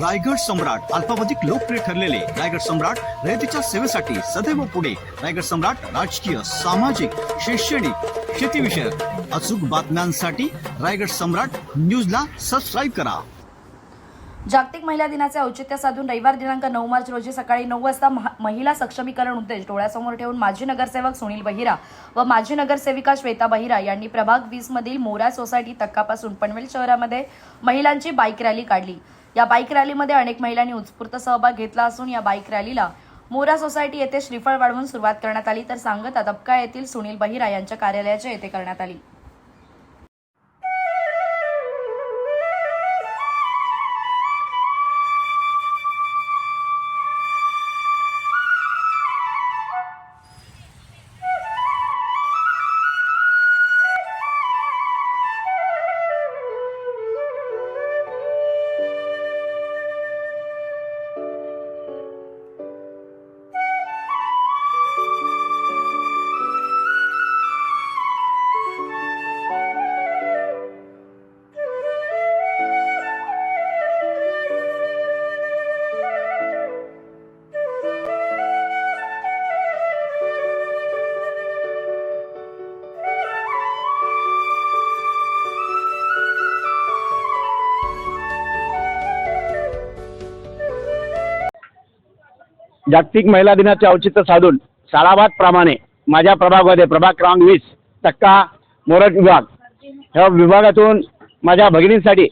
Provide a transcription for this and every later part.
रायगड सम्राट अल्पावधिक लोकप्रिय ठरलेले रायगड सम्राट रयतेच्या सेवेसाठी सदैव पुढे. रायगड सम्राट राजकीय सामाजिक शैक्षणिक शेतीविषयक अचूक बातम्यांसाठी रायगड सम्राट न्यूजला सबस्क्राईब करा. जागतिक महिला दिनाचे औचित्य साधून रविवार दिनांक नऊ मार्च रोजी सकाळी नऊ वाजता महिला सक्षमीकरण उद्देश डोळ्यासमोर ठेवून माजी नगरसेवक सुनील बहिरा व माजी नगरसेविका श्वेता बहिरा यांनी प्रभाग वीस मधील मोरा सोसायटी तक्कापासून पनवेल शहरामध्ये महिलांची बाईक रॅली काढली. या बाईक रॅलीमध्ये अनेक महिलांनी उत्स्फूर्त सहभाग घेतला असून या बाईक रॅलीला मोरा सोसायटी येथे श्रीफळ वाढवून सुरुवात करण्यात आली. तर सांगता तबका येथील सुनील बहिरा यांच्या कार्यालयाच्या येथे करण्यात आली. जागतिक महिला दिनाचे औचित्य साधून साळाबाद प्रमाणे माझ्या प्रभागामध्ये प्रभाग क्रमांक वीस टक्का मोरट विभाग ह्या विभागातून माझ्या भगिनींसाठी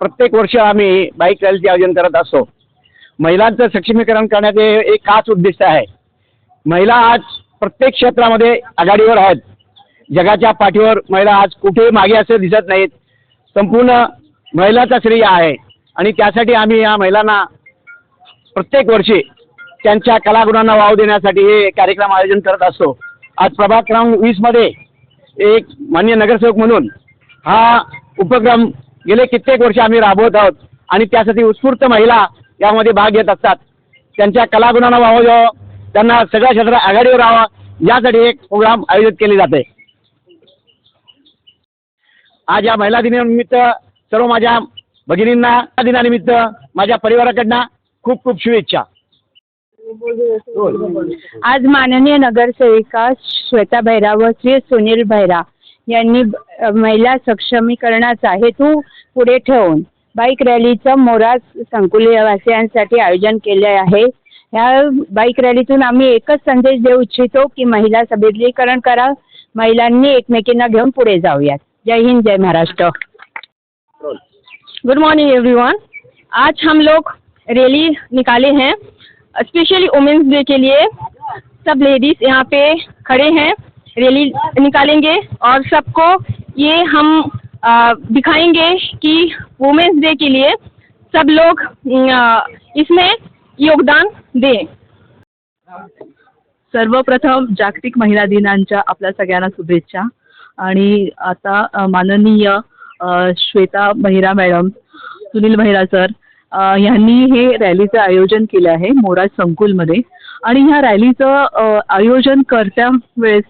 प्रत्येक वर्ष आम्ही बाईक रॅलीचे आयोजन करत असतो. महिलांचं सक्षमीकरण करण्याचे एक खास उद्दिष्ट आहे. महिला आज प्रत्येक क्षेत्रामध्ये आघाडीवर आहेत. जगाच्या पाठीवर महिला आज कुठेही मागे असं दिसत नाहीत. संपूर्ण महिलाचा श्रेय आहे आणि त्यासाठी आम्ही या महिलांना प्रत्येक वर्षी त्यांच्या कलागुणांना वाव देण्यासाठी हे कार्यक्रम आयोजन करत असतो. आज प्रभाग क्रमांक वीसमध्ये एक मान्य नगरसेवक म्हणून हा उपक्रम गेले कित्येक वर्ष आम्ही राबवत आहोत आणि त्यासाठी उत्स्फूर्त महिला यामध्ये भाग घेत असतात. त्यांच्या कलागुणांना वाव द्यावं त्यांना सगळ्या क्षेत्रात आघाडीवर राहावं यासाठी एक प्रोग्राम आयोजित केले जाते. आज या महिला दिनानिमित्त सर्व माझ्या भगिनींना दिनानिमित्त माझ्या परिवाराकडनं खूप खूप शुभेच्छा. आज माननीय नगरसेविका श्वेता भैरा व श्री सुनील भैरा यांनी महिला सक्षमीकरणाचा हेतू पुढे ठेवून बाईक रॅलीचं मोरा संकुलवासियांसाठी आयोजन केले आहे. ह्या बाईक रॅलीतून आम्ही एकच संदेश देऊ इच्छितो की महिला सबलीकरण करा. महिलांनी एकमेकींना घेऊन पुढे जाऊयात. जय हिंद जय महाराष्ट्र. गुड मॉर्निंग एवरीवन आज हम लोग रैली निकाले हैं। स्पेशली वुमेन्स डे के लिए सब लेडीज यहाँ पे खड़े हैं रैली निकालेंगे और सबको ये हम दिखाएंगे कि वुमेन्स डे के लिए सब लोग इसमें योगदान दें। सर्वप्रथम जागतिक महिला दिनांच्या आपल्या सगळ्यांना शुभेच्छा. आणि आता माननीय श्वेता बहिरा मॅडम सुनील महिरा सर ह्यांनी हे रॅलीचं आयोजन केलं आहे मोराज संकुलमध्ये. आणि ह्या रॅलीचं आयोजन करत्या वेळेस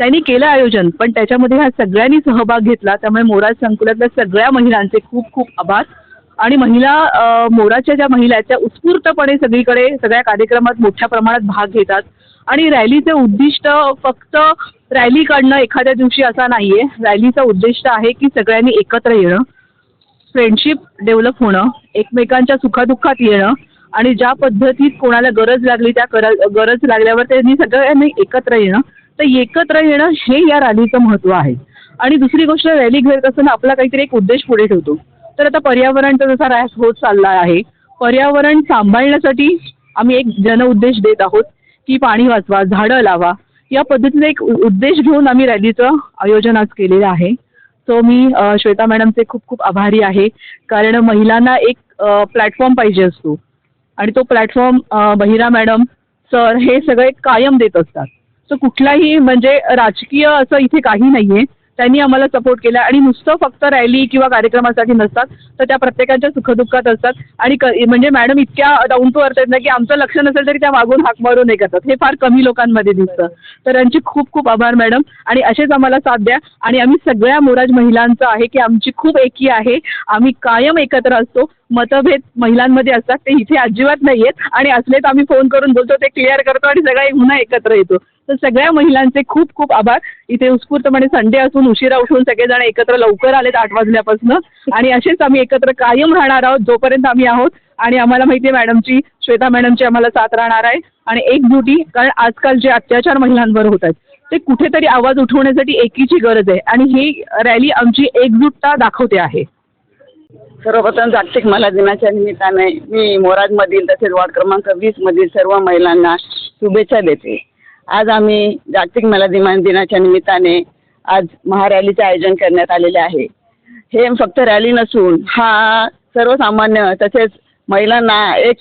त्यांनी केलं आयोजन पण त्याच्यामध्ये ह्या सगळ्यांनी सहभाग घेतला. त्यामुळे मोराज संकुलातल्या सगळ्या महिलांचे खूप खूप आभार. आणि महिला मोराच्या ज्या महिला आहेत त्या उत्स्फूर्तपणे सगळीकडे सगळ्या कार्यक्रमात मोठ्या प्रमाणात भाग घेतात. आणि रॅलीचे उद्दिष्ट फक्त रॅली काढणं एखाद्या दिवशी असा नाही आहे उद्दिष्ट आहे की सगळ्यांनी एकत्र येणं. फ्रेंडशिप डेव्हलप होणं एकमेकांच्या सुखादुःखात येणं आणि ज्या पद्धतीत कोणाला गरज लागली त्या करा गरज लागल्यावर त्यांनी सगळ्यांनी एकत्र येणं तर एकत्र येणं हे या रॅलीचं महत्त्व आहे. आणि दुसरी गोष्ट रॅली घेत असताना आपला काहीतरी एक उद्देश पुढे ठेवतो. तर आता पर्यावरणचा जसा ऱ्हास होत चालला आहे पर्यावरण सांभाळण्यासाठी आम्ही एक जनउद्देश देत आहोत की पाणी वाचवा झाडं लावा. या पद्धतीने एक उद्देश घेऊन आम्ही रॅलीचं आयोजन आज केलेलं आहे. सो मी श्वेता मॅडमचे खूप खूप आभारी आहे. कारण महिलांना एक प्लॅटफॉर्म पाहिजे असतो. आणि तो प्लॅटफॉर्म बहिरा मॅडम सर हे सगळे कायम देत असतात. सो कुठलाही म्हणजे राजकीय असं इथे काही नाही आहे त्यांनी आम्हाला सपोर्ट केला. आणि नुसतं फक्त रॅली किंवा कार्यक्रमासाठी नसतात तर त्या प्रत्येकाच्या सुखदुःखात असतात. आणि क म्हणजे मॅडम इतक्या डाऊन टू अर्थ आहेत ना की आमचं लक्ष नसेल तरी त्या मागून हाक मारून हे करतात. हे फार कमी लोकांमध्ये दिसतं. तर यांचे खूप खूप आभार मॅडम आणि असेच आम्हाला साथ द्या. आणि आम्ही सगळ्या मोराज महिलांचं आहे की आमची खूप एकी आहे. आम्ही कायम एकत्र असतो. मतभेद महिलांमध्ये असतात. ते इथे अजिबात नाही आहेत आणि असले तर आम्ही फोन करून बोलतो ते क्लिअर करतो आणि सगळे पुन्हा एकत्र येतो. तर सगळ्या महिलांचे खूप खूप आभार. इथे उत्स्फूर्तपणे संडे असून उशिरा उठून सगळेजण एकत्र लवकर आलेत आठ वाजल्यापासून. आणि असेच आम्ही एकत्र कायम राहणार आहोत जोपर्यंत आम्ही आहोत. आणि आम्हाला माहिती आहे मॅडमची श्वेता मॅडमची आम्हाला साथ राहणार आहे. आणि एकजुटी कारण आजकाल जे अत्याचार महिलांवर होत आहेत ते कुठेतरी आवाज उठवण्यासाठी एकीची गरज आहे. आणि ही रॅली आमची एकजूटता दाखवते आहे. सर्वप्रथम जागतिक महिला दिनाच्या निमित्ताने मी मोराजमधील तसेच वॉर्ड क्रमांक वीसमधील सर्व महिलांना शुभेच्छा देते. आज आम्ही जागतिक मला दिमान दिनाच्या निमित्ताने आज महारॅलीचे आयोजन करण्यात आलेले आहे. हे फक्त रॅली नसून हा सर्वसामान्य तसेच महिलांना एक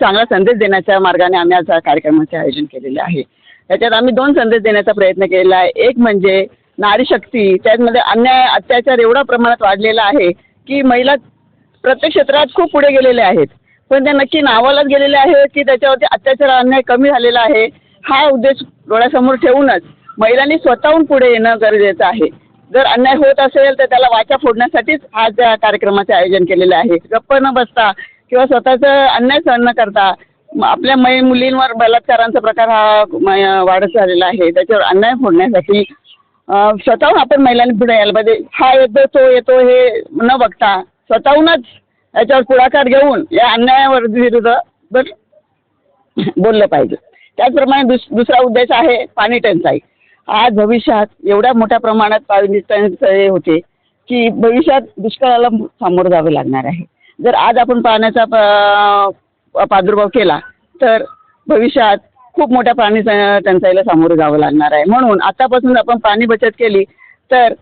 चांगला संदेश देण्याच्या मार्गाने आम्ही आज या कार्यक्रमाचे आयोजन केलेले आहे. त्याच्यात आम्ही दोन संदेश देण्याचा प्रयत्न केलेला आहे. एक म्हणजे नारी शक्ती त्यामध्ये अन्याय अत्याचार एवढा प्रमाणात वाढलेला आहे की महिला प्रत्येक क्षेत्रात खूप पुढे गेलेल्या आहेत. पण त्या नक्की नावालाच गेलेल्या आहेत की त्याच्यावरती अत्याचार अन्याय कमी झालेला आहे. हा उद्देश डोळ्यासमोर ठेवूनच महिलांनी स्वतःहून पुढे येणं गरजेचं आहे. जर अन्याय होत असेल तर त्याला वाचा फोडण्यासाठीच आज या कार्यक्रमाचे आयोजन केलेलं आहे. गप्प न बसता किंवा स्वतःचं अन्याय सहन न करता आपल्या मै मुलींवर बलात्कारांचा प्रकार हा म- वाढत चाललेला आहे. त्याच्यावर अन्याय फोडण्यासाठी स्वतःहून आपण महिलांनी पुढे यायला पाहिजे. हा येतो तो येतो हे न बघता स्वतःहूनच याच्यावर पुढाकार घेऊन या अन्यायावर विरुद्ध बर बोललं पाहिजे. त्याचप्रमाणे दुस दुसरा उद्देश आहे पाणी टंचाई. आज भविष्यात एवढ्या मोठ्या प्रमाणात पाणी टंचाई होते की भविष्यात दुष्काळाला सामोरं जावं लागणार आहे. जर आज आपण पाण्याचा प- प्रादुर्भाव केला तर भविष्यात खूप मोठ्या पाणी टंचाईला सामोरं जावं लागणार आहे. म्हणून आतापासून आपण पाणी बचत केली तर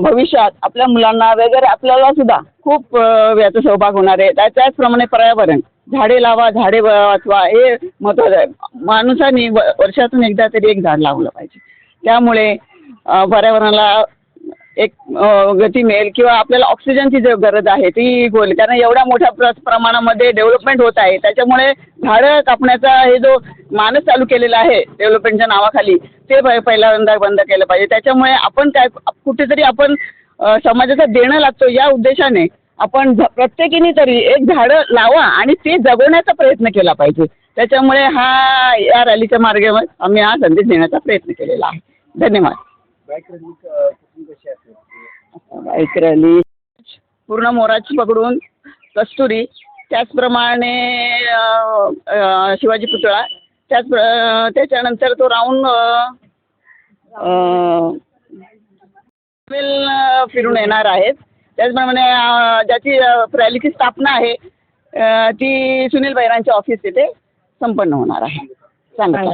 भविष्यात आपल्या मुलांना वगैरे आपल्याला सुद्धा खूप याचा सहभाग होणार आहे. त्याचप्रमाणे पर्यावरण. झाडे लावा झाडे वाचवा हे महत्त्वाचं आहे. माणसाने व- वर्षातून एकदा तरी एक झाड लावलं पाहिजे. त्यामुळे पर्यावरणाला एक गती मिळेल किंवा आपल्याला ऑक्सिजनची जी गरज आहे ती होईल. कारण एवढ्या मोठ्या प्र प्रमाणामध्ये डेव्हलपमेंट होत आहे. त्याच्यामुळे झाडं कापण्याचा हे जो मानस चालू केलेला आहे डेव्हलपमेंटच्या नावाखाली ते प- पहिल्यांदा बंद केलं पाहिजे. त्याच्यामुळे आपण काय कुठेतरी आपण समाजाचा देणं लागतो या उद्देशाने. आपण झ- प्रत्येकीने तरी एक झाडं लावा आणि ते जगवण्याचा प्रयत्न केला पाहिजे. त्याच्यामुळे हा या रॅलीच्या मार्गावर आम्ही हा संदेश देण्याचा प्रयत्न केलेला आहे. धन्यवाद. बाईक रॅली पूर्ण मोराची पकडून कस्तुरी त्याचप्रमाणे शिवाजी पुतळा त्याच त्याच्यानंतर तो राऊंड फिरून येणार आहेत. त्याचप्रमाणे ज्याची रॅलीची स्थापना आहे ती सुनील बैरांच्या ऑफिस तिथे संपन्न होणार आहे. चांगलं